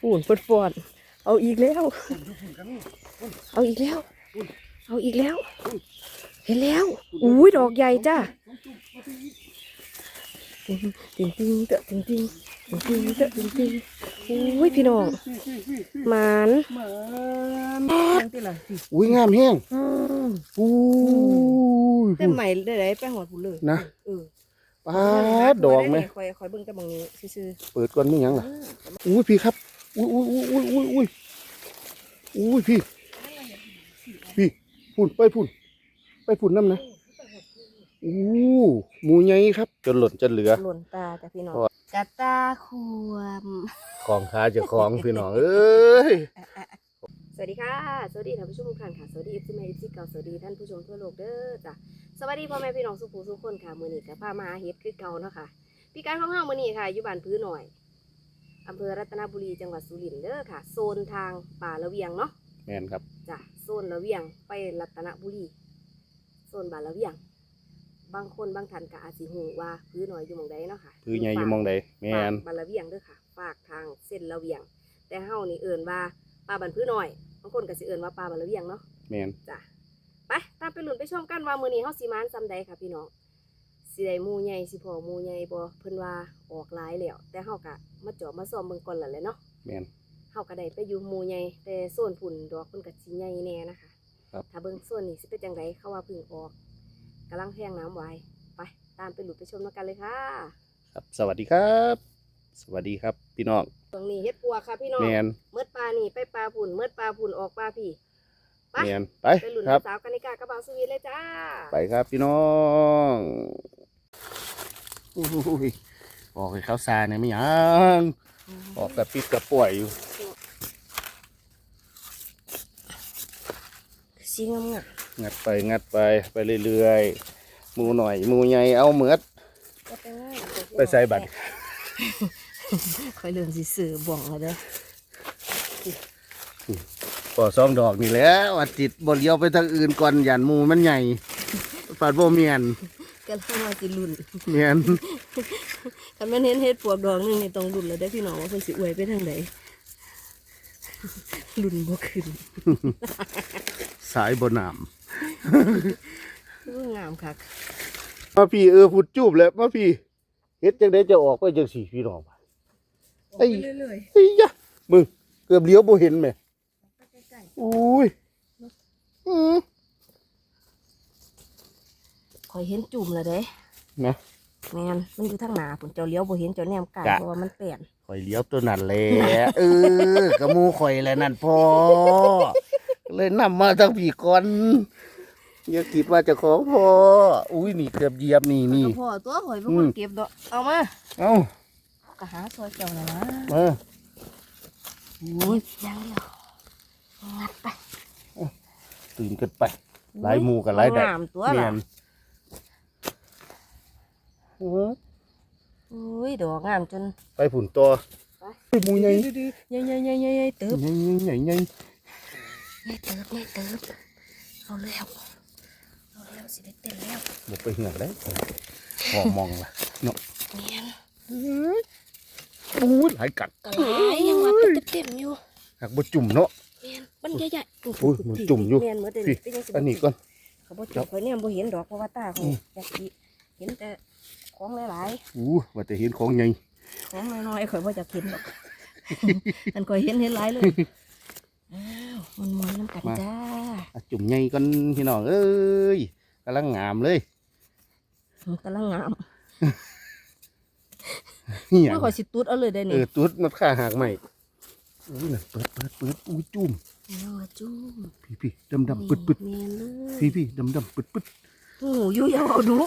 ปูนปดปอนเอาอีกแล้ว เอาอีกแล้ว เอาอีกแล้ว เห็นแล้ว อุ้ยดอกใหญ่จ้าติงติงติงเตอะติงติงติงติงเตอะติงติงอุ้ยพี่น้องหมานที่ละสิอุ้ยงามแห้งอืมอุ้ยแต่ใหม่ได้ไรไปหอดผุนเลยนะเออปาดดอกไหมคอยคอยเบิ่งแต่บางนี้ซื่อเปิดก่อนมีหยังล่ะอุ้ยพี่ครับ อุ้ยอุ้ยอุ้ยอุ้ยอุ้ยอุ้ยอุ้ยพี่พี่พุ่นไปพุ่นไปพุ่นน้ำนะอู้หมูใหญ่ครับ จนหล่นจนเหลือหล่นตาจ้ะพี่น้องเพราะว่ากะตาควมของค้าจะของพี่น้องเอ้ยสวัสดีค่ะ สวัสดีท่านผู้ชมทุกท่านค่ะ สวัสดีเอฟซีแม่เอฟซีเก่าสวัสดีท่านผู้ชมทั่วโลกเด้อจ้ะสวัสดีพ่อแม่พี่น้องสุภูสุคนค่ะมือนี้กับพามาเฮ็ดคือเก่าเนาะค่ะพี่การของเฮามือนี้ค่ะอยู่บ้านพื้นหน่อย อำเภอรัตนบุรีจังหวัดสุรินทร์เด้อค่ะ โซนทางป่าละเวียงเนาะแม่นครับจ้ะโซนละเวียงไปรัตนบุรีโซนบ้านละเวียง บางคนบางท่านก็อาจสิฮู้ว่าพื้นหน่อยอยู่หม่องใดเนาะค่ะคือใหญ่อยู่หมองใดแม่นบ้านละเวียงเด้อค่ะฝากทางเส้นละเวียง แต่เฮานี่เอิ้นว่าป่าบ้านพื้นหน่อยบางคนก็สิเอิ้นว่าป่าบ้านละเวียงเนาะแม่นจ้ะไปตามไปลุ้นไปชมกันว่ามื้อนี้เฮาสิมานซำใดค่ะพี่น้อง สิได้หมู่ใหญ่สิพอหมู่ใหญ่บ่เพิ่นว่าออกหลายแล้วแต่เฮาก็มาเจาะมาซ่อมเบิ่งก่อนแล้วแหละเนาะแม่น เฮาก็ได้ไปอยู่หมู่ใหญ่แต่โซนพุ่นดอกเพิ่นก็สิใหญ่แน่นะคะครับ ถ้าเบิ่งโซนนี้สิเป็นจังไดเขาว่าเพิ่งออกกำลังแพงน้ำไว้ไปตามไปลุ้นไปชมกันเลยค่ะครับ สวัสดีครับ สวัสดีครับ พี่น้องตรงนี้เฮ็ดปัวค่ะพี่น้องแม่นเมื่อปลานี่ไปปลาพุ่นเมื่อปลาพุ่นออกปลาพี่ไปแม่นไปไปลุ้นครับสาวกานิกากระเบาสวีทเลยจ้า ไปครับพี่น้อง อุ้ยออกให้เขาซาเนี่ยไม่ยังออกกระปิดกระป่วยอยู่สีงามงามงัดไปงัดไปไปเรื่อยๆหมูหน่อยหมูใหญ่เอาเหมือดก็ไปง่ายไปใส่บัตรคอยเริ่มสิซื้อบ่วงแล้วเด้อปอสองดอกนี่แหล้วอาติดบนเลี้ยวไปทางอื่นก่อนยันหมูมันใหญ่ปาดโบเมียน ก็เลยมาสิลุ้นเมียนคันแม่นเห็นเฮ็ดปวกดอกหนึงนี่ต้องลุ้นแล้วเด้อพี่น้องว่าเพิ่นสิอวยไปทางใดลุ้นบ่ขึ้นสายบนน้อู้งามคักำมาพี่เออพุดจูบแล้วมาพี่เฮ็ดจังไดจะออกไปจังสี่พี่น้องไอ้เรื่อยเฮ้ยยะมึงเกือบเลี้ยวบ่เห็นไหมๆไปใกล้อุ้ยอืมๆ คอยเห็นจุ่มแล้วเด้นะแม่นมันอยู่ทางหน้าพุ่นเจ้าเลี้ยวบ่เห็นเจ้าแนมไก่กะเพราะว่ามันเปลี่ยนข่อยเลี้ยวตัวนั้นแหละเออกระมูข่อยแหละนั่นพอ เลยนำมาทางผีก่อนอย่าคิดว่าเจะของพออุ้ยนี่เกือบเหยียบนี่นี่ก็พอตัวข่อยเป็นอืคนมเก็บดอกเอามาเอ้าก็หาซอยเจ้าน่ะนะมาอุ้ยยังเดียวงัดไปตื่นกันไปหลายหมู่กับหลายแดดงามตัวเมีล่ะยน เอออุ้ยดอกงามจน ไปผุ่นตัวไปไปหมูใหญ่ใหญ่ใหญ่ใหญ่ใหญ่ใหญ่เติบใหญ่ใหญ่ใหญ่ใหญ่เติบใหญ่เติบเอาแล้วเอาแล้วสิได้เต้นแล้วบุกไปเหือกได้หอมองล่ะเนาะเนียนอู้ยหลายกัดกะหลายยังว่าเป็นเต็มๆอยู่หักบ่จุ่มเนาะเนียนมันใหญ่ๆอุ้ยมันจุ่มอยู่เนียนเหมือนเดิมพี่เป็นจังสิอันนี้ก่อนเขาบ่จุ่มเขาเนี่ยบ่เห็นดอกเพราะว่าตาเขาอืมอยากสิเห็นแต่ ของหลายอู้ว่าแต่เห็นของใหญ่ๆของน้อยๆข่อยบ่อยากเห็นดอกอันข่อยเห็นเห็นหลายเลยอ้าวมันมวนๆน้ำกันจ้าอะจุ่มใหญ่ก่อนพี่น้องเอ้ยกำลังงามเลยมันกำลังงามเหี้ยว่าข่อยสิตุดเอาเลยได้เอนี่อตุ๊ดมันค่าหักใหม่อุ้ยน่ะเปิดเปิดเปิดอุ้ยจุ่มเอามาจุ่มพี่พี่ดำดำปึดปึดเนียนเลยพี่พี่ดำดำปึดปึดโอ้ยอยาวเอาดุ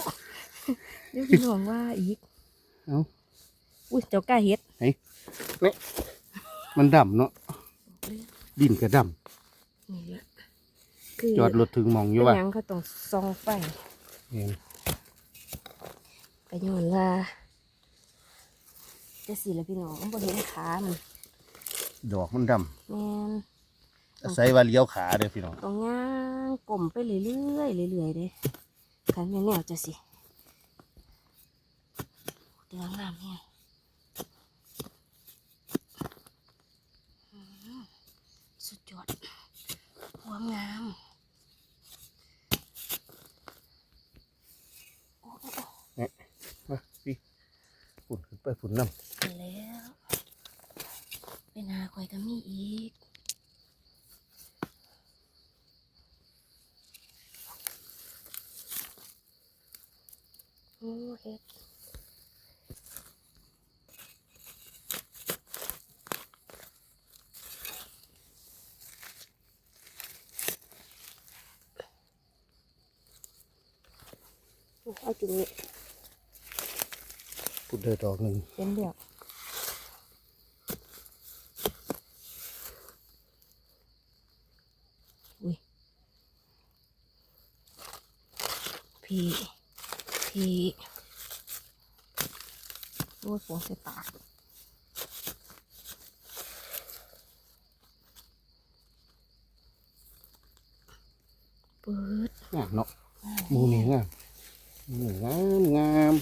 เดี๋ยวพี่น้องว่าอีก เอ้าอุ้ยเจ้ากล้าเฮ็ดมันดำเนาะดินกระดนี่แหละคือำจอดรถถึงหมองอยู่เป็นว่าหยังเขาต้องส่องไฟเห็นก็ย้อนว่าจะสิละพี่น้องมันบ่เห็นขามันดอกมันดแม่นำอาศัยว่าเลี้ยวขาเด้อพี่น้องต้องย่างกลมไปเรื่อยๆเรื่อยๆเด้คันแม่แนวจะสิ เดืองามเนี่ยสุดยอดหัวงามโอ้โอ้โอ้มาพี่ฝุ่นขึ้นไปฝุ่นน้ไปแล้วไปนาคอยก็มีอีกโอ้เฮ็ด เอาจุดนี้ำฝุ่นเดินดอกหนึ่งเห็นเดียวอุ้ย พี่พี่โอ้ยฝนใส่ปากเปิด งามเนาะหมูนี่งามหมูงามงาม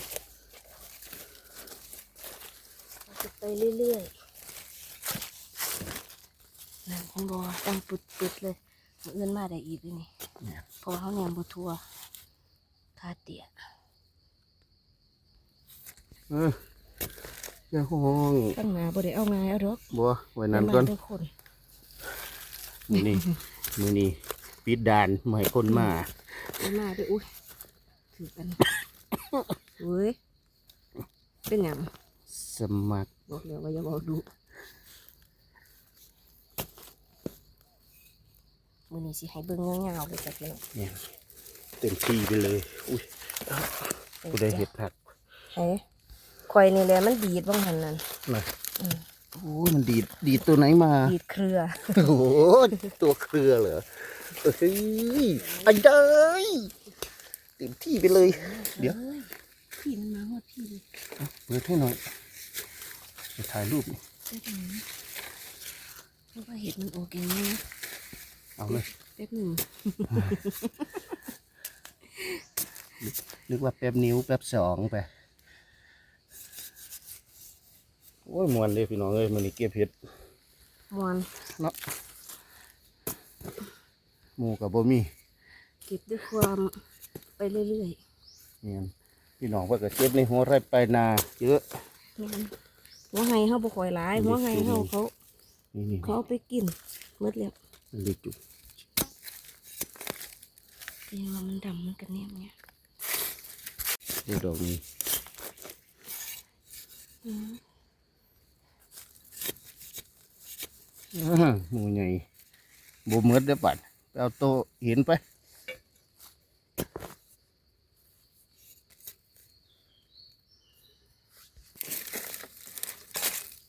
เราจะไปเรื่อยๆนั่นเห็นบอตั้งปุดๆเลยมื้ออื่นมาได้อีกเลยนี่ เนี่ยเพราะว่าเขาแนมบัทัวคาเตียเอออย่าห้องตั้งหนาบ่ได้เอาไงเอาดอกบัวไว้นั่นก่อนได้มาทุกคนมือนี้มือนี้ปิดด่านไม่ให้คนมาได้มาด้วยอุ้ยถือกันเว้ยเป็นหยังสมัครบอกแล้วว่าอย่าบอกดู มือนี้สิให้เบิ่งเงาๆเลยจ้ะพี่น้องเนี่ยเต็มที่ไปเลย อุ้ยกูได้เห็ดผักเฮ้คอยนี่แหละมันดีดบ้างหันนั่นนะอืมโอ้ยมันดีดดีดตัวไหนมา ดีดเครือ โอ้โหตัวเครือเหรอเฮ้ยไอ้เด้ยเต็มที่ไปเลย เดี๋ยวอ้พี่มันมาหมดพี่เลยเอาเปิดให้หน่อยจะถ่ายรูปนี่ได้ไหมเพราะว่าเห็ดมันโอเคนะ เอาเลยแป๊บหนึ่งนึกว่าแป๊บนิ้วแป๊บสองไป โอ้ยมวนเลยพี่น้องเอ้ยมันนี่เก็บเห็ดมวนเนาะหมูกับบ่มีเก็บด้วยความไปเรื่อยเนี่ยพี่น้องว่าก็เก็บในหัวไร่ไปลายนาเยอะๆแม่นหัวไห้เฮาบ่ค่อยหลายหัวไห้เฮาเขานี่นี่เขาเอาไปกินหมดแล้วมันเล็กจุก แต่ว่ามันดำมันก็แนมเนี่ยเล็กดอกนี้อืมอ้าหมูใหญ่บ่เหมือนเด้อปัดไปเอาโตะเห็นไป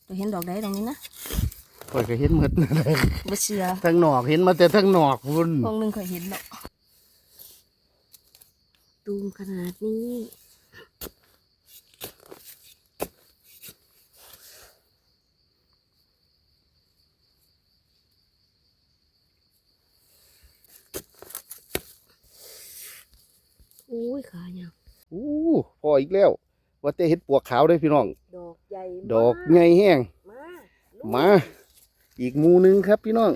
ตัวเห็นดอกใดดอกนี้นะข่อยก็เห็นเหมือนนั่นแหละบ่เชื่อทั้งหนอกเห็นมาแต่ทั้งหนอกพุ่นพวงหนึงข่อยเห็นดอก ตูมขนาดนี้อุ้ยขาเนี่ยงอู้พออีกแล้ว ว่าแต่เห็ดปวกขาวได้อพี่น้อง ดอกใหญ่ดอกใหญ่แห้ง มาลูกมา อีกหมูหนึงครับพี่น้อง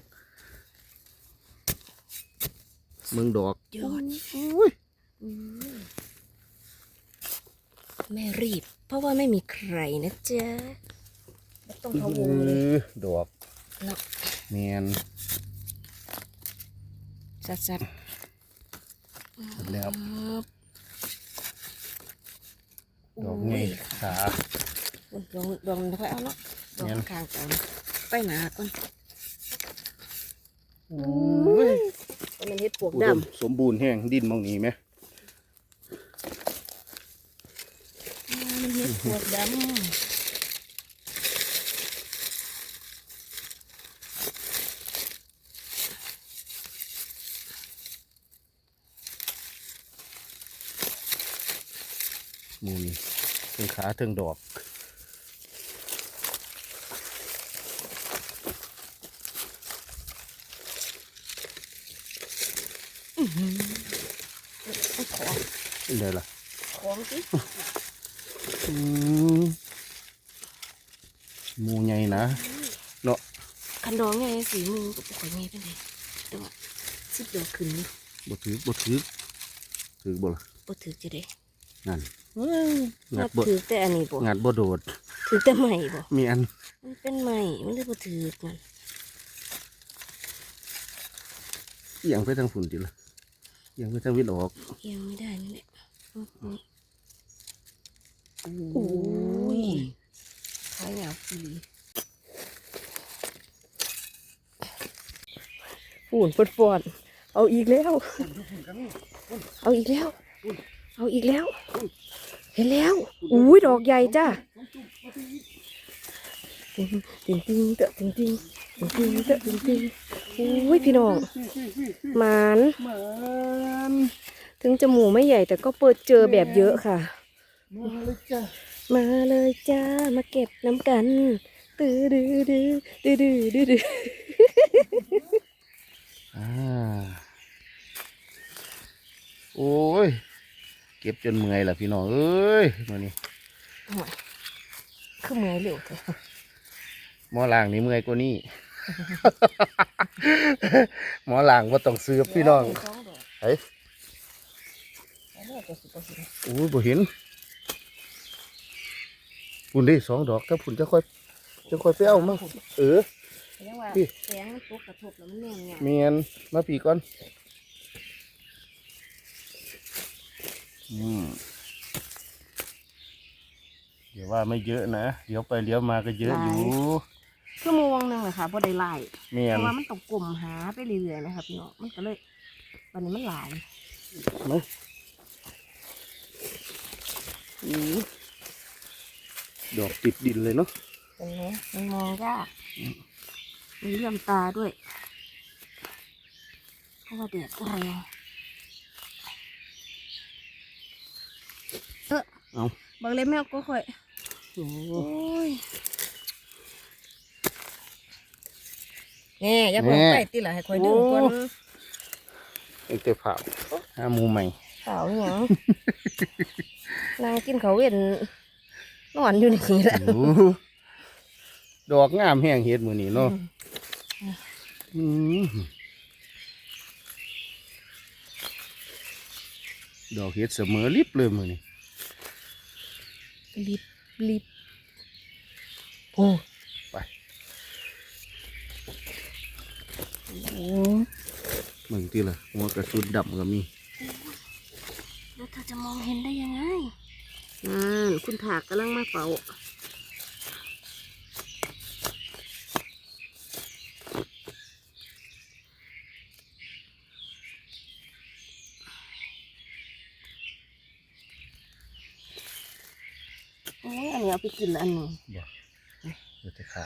เมืองดอกยอดอุ้ยอืม แม่รีบ เพราะว่าไม่มีใครนะจ๊ะไม่ต้องพะวงเลยอดอกเนาะแมนสัดสัดแล้วครับดอกใหญ่โยขาอุ๊ยดอกดอกมันค่อยเอาเนาะดอกงั้นข้างๆก่อนไปหนาก่อนอุ้ยว่ามันเฮ็ดปวกอุดดมสมบูรณ์แห้งดินมองนี้ไหมำมันเฮ็ด ปวกดำหมูนี่ถึงขาถึงดอกของเป็นไงล่ะของสิ อืมหมูใหญ่นะเนาะ คันดองไงสีมือกับปกติไงเป็นไงแต่ว่าสิบดอก ขึ้นอยู่บ่ถือบ่ถือถือบ่ล่ะบ่ถือจะได้นั่นว้าวงัมาดบ่ถือแต่อันนี้บ่งัดบ่โดด ถือแต่ใหม่บ่มีอันมันเป็นใหม่มันเลยบ่ถือมันเอียงไปทางฝุ่นติล่ะเอียงไปทางวิทย์ออกเอียงไม่ได้นี่แหละอื้อหือโอ้ยขายาวอีหลีฝุ่นปดฟอน เอาอีกแล้ว เอาอีกแล้ว เอาอีกแล้ว เห็นแล้ว อุ้ยดอกใหญ่จ้าติงติงติงเตอะติงติงติงติงเตอะติงติงอุ้ยพี่น้องหมานมันถึงจมูกไม่ใหญ่แต่ก็เปิดเจอแบบเยอะค่ะ มาเลยจ้ะมาเลยจ้ามาเก็บน้ำกันตื้อดื้อดื้อดื้อดื้อดื้อดื้ออ่า โอ้ย เก็บจนเมื่อยล่ะพี่น้องเอ้ยมานี่โอ้ยคือเมื่อยเร็วเถอะหมอล่างนี่เมื่อยกว่านี้หมอล่างว่าต้องซื้อพี่น้องไอ้โอ้ยบ่เห็นปุ่นดิสองดอกถ้าปุ่นจะค่อยจะค่อยไปเอามาเออเรียกว่าพี่แสงมันตกกระทบแล้วมันแนมไงเมียนมาปีก่อน อืมเดี๋ยวว่าไม่เยอะนะเดี๋ยวไปเลี้ยวมาก็เยอะอยู่ชั่วโมงหนึงอะค่ะพอได้ไล่เมียเพนราะว่ามันต้องกลมหาไปเรื่อยๆนะคะพี่น้องมันก็เลยวันนี้มันหลายเนาะอืมดอกติดดินเลยเนาะเห็นไหมมันมองยากมีเลื่อมตาด้วยเพราะว่าแดดแรง เออเอาบางเล็บแมวก็ค่อยโอ้โอ้ยแน่อย่าเพิ่งไปติล่ะให้ค่อยดึงก่อนเอ็งเตะเผาหาหมูใหม่ขาวหยังนางกินเขาวเว้นนอนอยู่ในนี้แหละโอ้ดอกงามแห้งเฮ็ดมือนี้เนาะอืมดอกเฮ็ดเสมอลิบเลยมือนี้ ลิบลิบโอ้ไปโหมึงที่ละหัวกระสุนดำก็มีแล้วเธอจะมองเห็นได้ยังไงนั่นคุณถากกำลังมาเฝ้าโอ้ยอันนี้เอา ไปกินละอันหนึ่งเดี๋ยวจะขา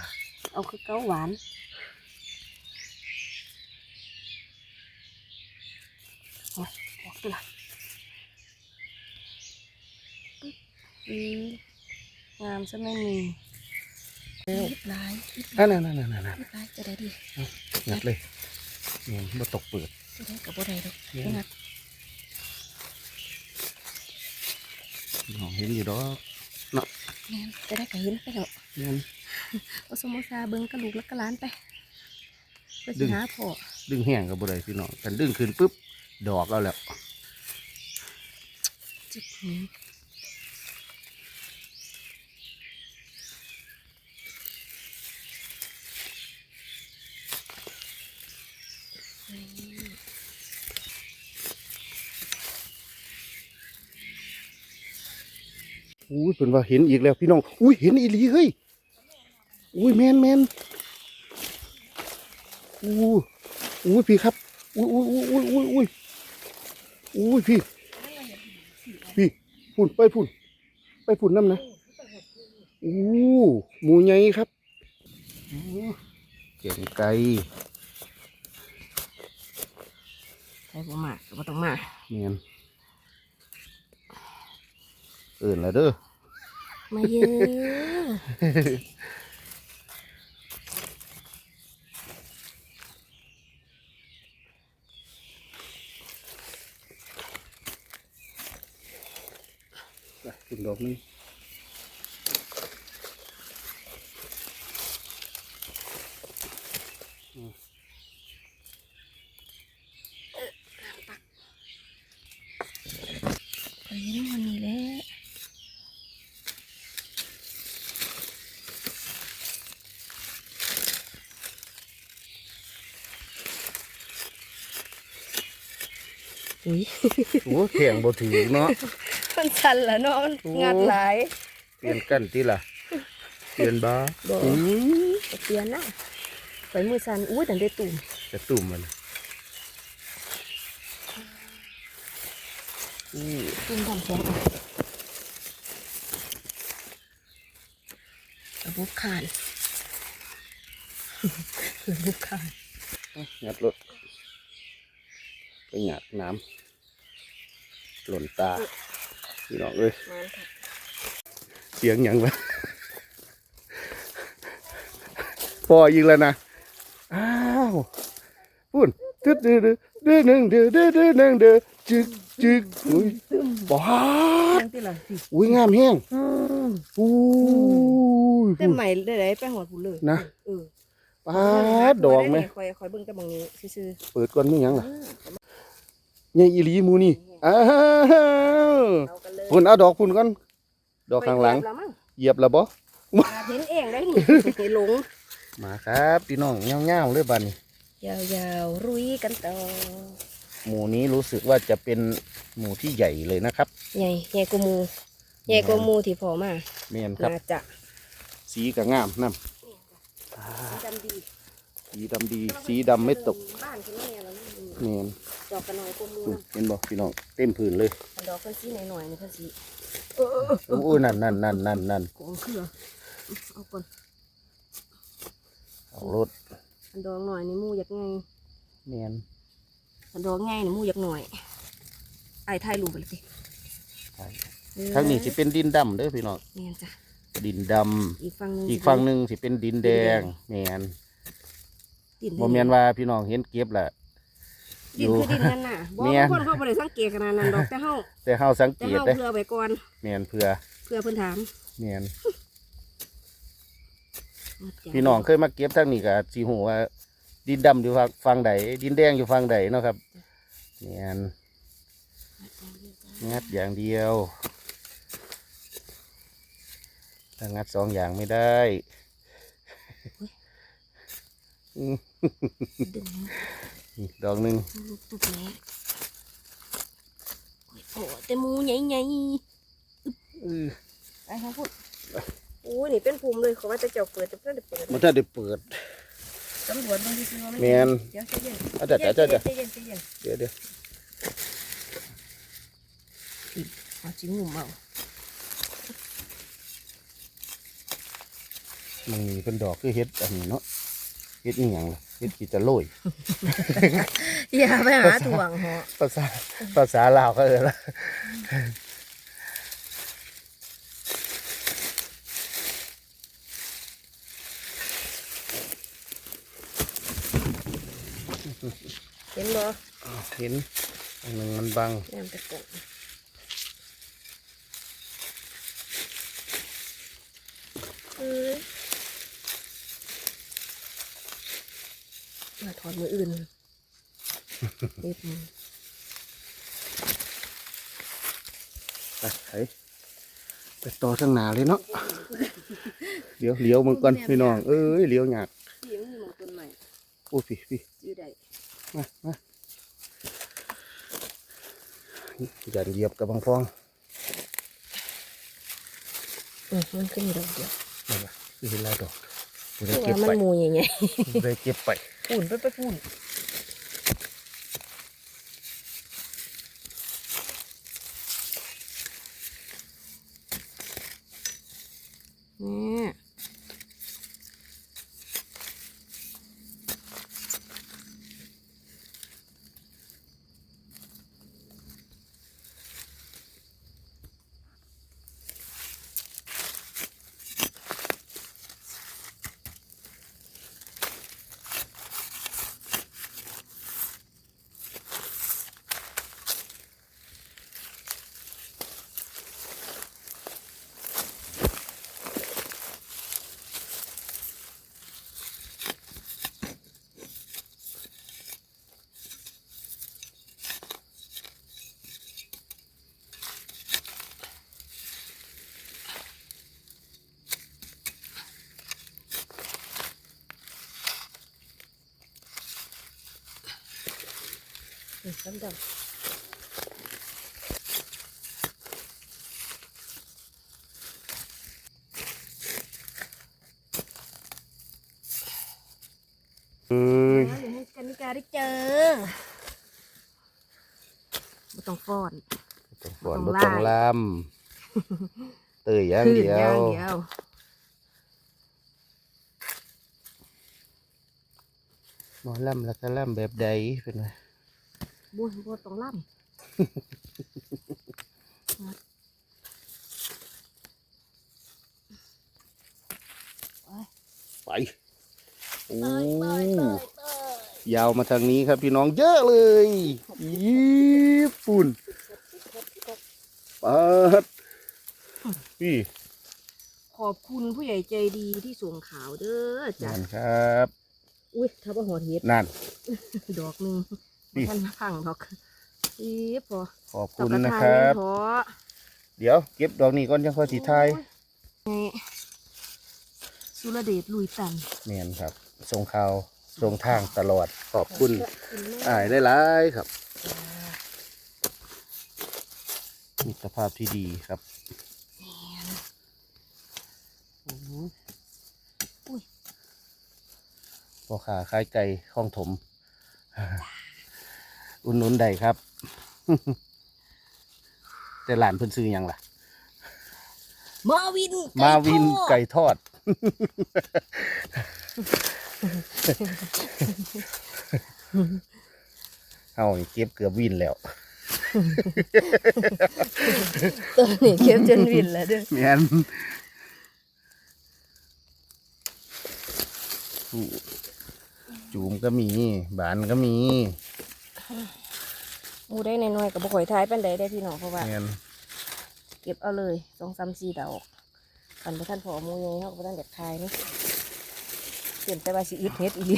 เอาคือเกาหวานโอ้ยออกตัวละปึ๊บอืมงามซะไม่มีคิดร้ายคิดนั่นนั่นนั่นนั่นนั่นคิดร้ายจะได้ดี งัดเลยเนี่ยมาตกเปิด จะได้กับบ่ได้ดอกเนี่ย งัดน้องเห็นอยู่ดอก แม่นจะได้กับเห็นไปเถอะเนี่ยเอาสมโมซาเบิ้งกระลูกแล้วก็ล้านไปไปดึสิงหาพ่อดึงแห้งกับบ่ได้พี่น้องกันดึงขึ้นปุ๊บดอกแล้วแหละจิบหู อุ้ยเพิ่นว่าเห็นอีกแล้วพี่น้อง อุ้ยเห็นอีหลีเฮ้ย อุ้ยแมนแมนอู้อุ้ยพี่ครับ อุ้ยอุ้ยอุ้ยอุ้ยอุ้ยอุ้ยพี่ พี่พุ่นไปพุ่น ไปพุ่นน้ำนะอู้หมูใหญ่ครับอู้เก่งไก่ใครบ่มาก็บ่ต้องมาแมนเอิ่นแล้วเด้อ มาเยอะไปถึงดอกนึง อุ้ยโอ้แข่งบ่ถือเนาะมันสั่นละเนาะมันโอ้งัดหลายเปลี่ยนกันติล่ะเปลี่ยนบ้าบ่อืมจะเปลี่ยนนะไปมือสั่นอุ้ยแต่ได้ตุ่มจะตุ่มมันอู้ตุ่มทำแข็งอะระบบคานระบบคานงัดรถ ไปหยาดน้ำหล่นตาพี่น้องเอ้ยมันค่ะเสียงหยังวะพออีกแล้วนะอ้าวพุ่นดื้อดื้อดื้อดื้อหนึ่งดื้อดื้อดื้อหนึ่งดื้อจึกจึกอุ้ยบาดยังติล่ะสิอุ้ยงามแห้งอุ้ยเต็มใหม่ได้ไรไปหอดผู้เลยนะเออปาดดอกไหมคอยคอยเบิ่งแต่บางนี้ซื่อเปิดก่อนมีหยังล่ะ ใหญ่อีหลีหมูนี่อ้าวๆเอากันเลยพุ่นเอาดอกพุ่นก่อนดอกข้างหลังไปเก็บแล้วมั้งเหยียบแล้วบ่เห็นเองได้นี่หลงมาครับพี่น้องเงาๆเลยบัดนี้ ยาวๆรุยกันต่อหมูนี้รู้สึกว่าจะเป็นหมูที่ใหญ่เลยนะครับใหญ่ใหญ่กว่าหมูใหญ่กว่าหมูที่พอมาเมียนครับ น่าจะสีก็งามน้ดำดีำสีดำดี สีดำไม่ตกบ้านคุณแม่เรานี่ เมียนดอกกระน้อยกว่าหมูอุ้ยนะเห็นบ่พี่น้องเต็มพื้นเลยอันดอกเพิ่นสีหน่อยๆนี่เพิ่นสีโอ้ยนั่นนั่นนั่นนั่นนั่นกองเครือเอาก่อนเอารถอันดอกหน่อยนี่หมูอยากไงเมียนอันดอกไงนี่หมูอยากหน่อยไอ้ถ่ายรูปไปเลยสิทั้งนี้สิเป็นดินดำเด้อพี่น้องแม่นจ้ะดินดอีกฝั่งหนึงำอีกฝั่งหนึ่งสิเป็นดินแดงเมียนดินบ่เมียนว่าพี่น้องเห็นเก็บแหละ ดินคือดินนั่นน่ะบ่แม่นบางคนเขาบ่ได้สังเกตขนาดนั้นดอกแต่เฮาแต่เฮาสังแต่เกตเฮาเด้อเพื่อไว้ก่อนเมียนเพื่อเพื่อเพิ่นถามเมียนพี่น้องเคยมาเก็บทั้งนี้ก็สิฮู้ว่า ดินดำอยู่ฝั่งฝั่งใดดินแดงอยู่ฝั่งใดเนาะครับเมียนงัดอย่างเดียวถ้างัดสองอย่างไม่ได้อืมดึง นี่ดอกหนึ่งลูกตุกแม่โอ้แต่หมูใหญ่ใหญ่อื้อๆไปครับพูดโอ้ยนี่เป็นภูมิเลยเขาว่าจะเจ้าเปิดจะเพิ่นได้เปิดมันถ้าได้เปิดตำรวจบางทีซื้อมาแมนเดี๋ยวใจเย็นอาจจะอาจจะอาจจะใจเย็นใจเย็นเดี๋ยวเดี๋ยวเอาจิ้มหนุ่มเอามันมีเป็นดอกคือเฮ็ดอันนี้เนาะ เฮ็ดนี่อหย่างล่ะเฮ็ดกีจะโรยอย่าไปหาถ่วงเหาะภาษาภาษาลาวเขาเออละเห็นบ่อ้าวเห็นอันหนึ่งมันบัง แนมตะกอนเอ้ย มาถอดมืออื่นเด็ดมือไปไถไปต่อทางหนาเลยเนาะเดี๋ยวเลี้ยวมึงก่อนพี่น้อง เอ้ยเลี้ยวหยากพี่มันมีหมองต้นใหม่โอ้ยพี่พี่อยู่ได้มามาอย่าเหยียบกับบางฟองเออมันขึ้นดอกเดียวนี่ละคือเห็นหลายดอกกูเพได้ราะเก็บว่ามันไปหมูใหญ่กูได้เก็บไปๆ ปุ่นไปไปปุ่นนี่ น้ำดำเอ้ยกันนิกาได้เจอไม่ต้องฟอนต้องฟอนบ่ต้องลำเตยอย่างเดียว หมอลำแล้วก็ลำแบบใดเป็นไง บุญบุญต้องล่ำไปโอ้เตยเตยเตยเตยยาวมาทางนี้ครับพี่น้องเยอะเลยญี่ปุ่นปัดพี่ขอบคุณผู้ใหญ่ใจดีที่ส่งข่าวเด้อจ้ะนั่นครับ อุ้ยถ้าว่าหอดเห็ดนั่น ดอกหนึ่ง นี่ท่านพังดอกอีพอขอบดอกคุณกระนะทาคยรับเพาะเดี๋ยวเก็บดอกนี้ก่อนยังค่อยสีไทายนี่สุรเดชลุยตันเมียนครับส่งข่าวส่งทางตลอดขอบคุณอ่ายได้หลายๆครับมิตรภาพที่ดีครับพ่อขาคล้ายไก่ข้องถม อุ่นนุนใดครับ แต่หลานเพิ่นซื้อหยังล่ะ มาวินมาวินไก่ทอด เอานี่เก็บเกือบวินแล้วตัวนี้เก็บจนวินแล้วเด้อแม่นอู้จูมก็มี บานก็มีห มูได้น้อยๆกับบ่ข่อยท้ายเป็นใดได้พี่น้องเพราะว่าแม่นเก็บเอาเลยสองสามสี่ดอกคันบ่ท่านพอหมูใหญ่เฮาก็บ่ท่านเด็ดทายนี่เปลี่ยนแต่ว่าสิอึดเฮ็ดอีหลี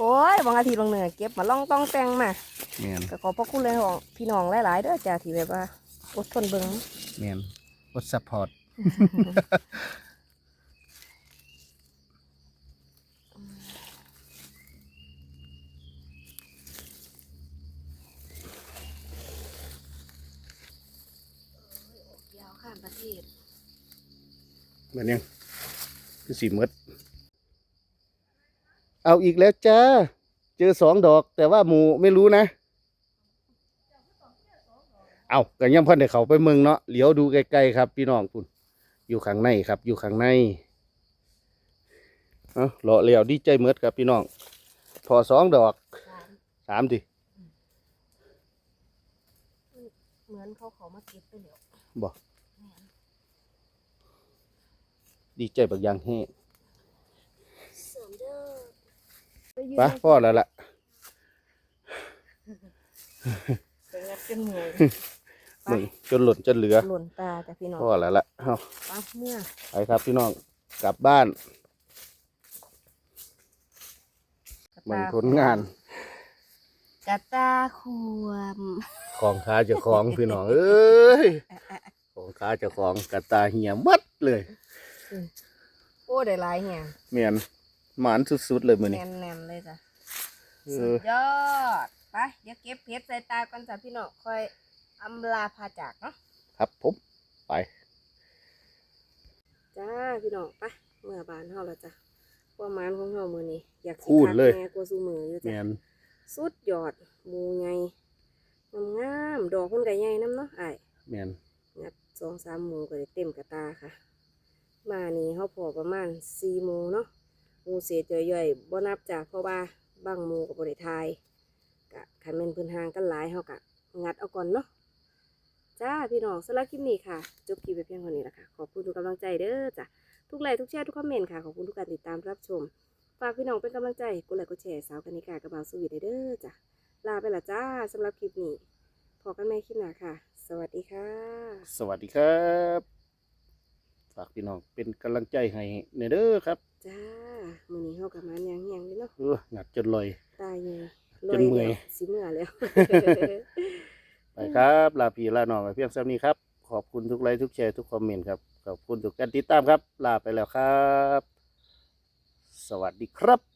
โอ้ยบางอาทิตย์บางเหนือเก็บมาล่องต้องแต่งมาแม่นก็ขอบพระคุณเลยของพี่น้องหลายๆเด้อจ้าที่แบบว่าอดทนเบิ่งแม่นกดซัพพอร์ต ยาวข้ามประเทศ เห มือนยังคือสีมดเอาอีกแล้วจ้า เจอสองดอก แต่ว่าหมูไม่รู้นะ เอาก็ยังเพันเดี๋ยวเขาไปเมืองเนาะเหลียวดูใกล้ๆครับพี่น้องคุณอยู่ข้างในครับ อยู่ข้างในเอาเลาะเหลียวดีใจเมดครับพี่น้อง พอสองดอกสามดิเหมือนเขาเขามาเก็บไปแล้วบอก ดีใจบักอยางแห้เสริมเด้อไปะพ่อแล้วล่ะไปงัดจนเหนื่อยมึงจนหล่นจนเหลือหล่นตาจ้ะพี่น้องพ่อแล้วล่ะเอาไปเมื่อไปครับพี่น้องกลับบ้านกระมันตาผลงานกระตาขวมของค้าเจ้าของพี่น้องเอ้ยของค้าเจ้าของกระตาเหี่ยมัดเลย โอ้ได้หลายแหงเมียนหมานสุดๆเลยมือแนนี้นแนนๆเลยจ้ะเอสุอดยอดไปเดี๋ยวเก็บเพชรใส่ตาก่อนจ้ะพี่น้องค่อยอำลาพาจากเนาะครับผมไปจ้าพี่น้องไปเมื่อบานเฮาแล้วจ้ะความหมานของเฮามื้อนี้อยากสิพูดเลยคักแม่กว่าซุมืออยู่เมีจ้ะยนสุดยอดหมูใหญ่งามๆดอกเพิ่นก็ใหญ่นํเนาะอ้ายเมียนงัดสองสามหมูก็ได้เต็มกระตาค่ะ มานี่เขาพอประมาณสี่หมูเนาะมูเศษย่อยบ่นับจากเพราะว่าบางมูกับบริทายกะคันแม่นพื้นหางกันหลายเขากะงัดเอาก่อนเนาะจ้าพี่น้องสำหรับคลิปนี้ค่ะ จบคลิปไปเพียงเท่านี้ละค่ะ ขอบคุณทุกกำลังใจเด้อจ้ะทุกไลค์ทุกแชร์ทุกคอมเมนต์ค่ะ ขอบคุณทุกการติดตามรับชม ฝากพี่น้องเป็นกำลังใจกดไลค์กดแชร์สาวกันิกากระบาสวีทเด้อจ้ะลาไปละจ้าสำหรับคลิปนี้พอกันใหม่คลิปหน้าค่ะ สวัสดีค่ะ สวัสดีครับ ฝากพี่น้องเป็นกำลังใจให้เนเด้อครับจ้ามือนี้เฮากลับมายังยังเลยเนาะเออหนัดจนลอยตายยังจนเมื่อยแล้วสิเมื่อยแล้วไปครับลาพี่ลาน้องไปเพียงซ้ำนี้ครับขอบคุณทุกไลค์ทุกแชร์ทุกคอมเมนต์ครับขอบคุณทุกการติดตามครับ ลาไปแล้วครับ สวัสดีครับ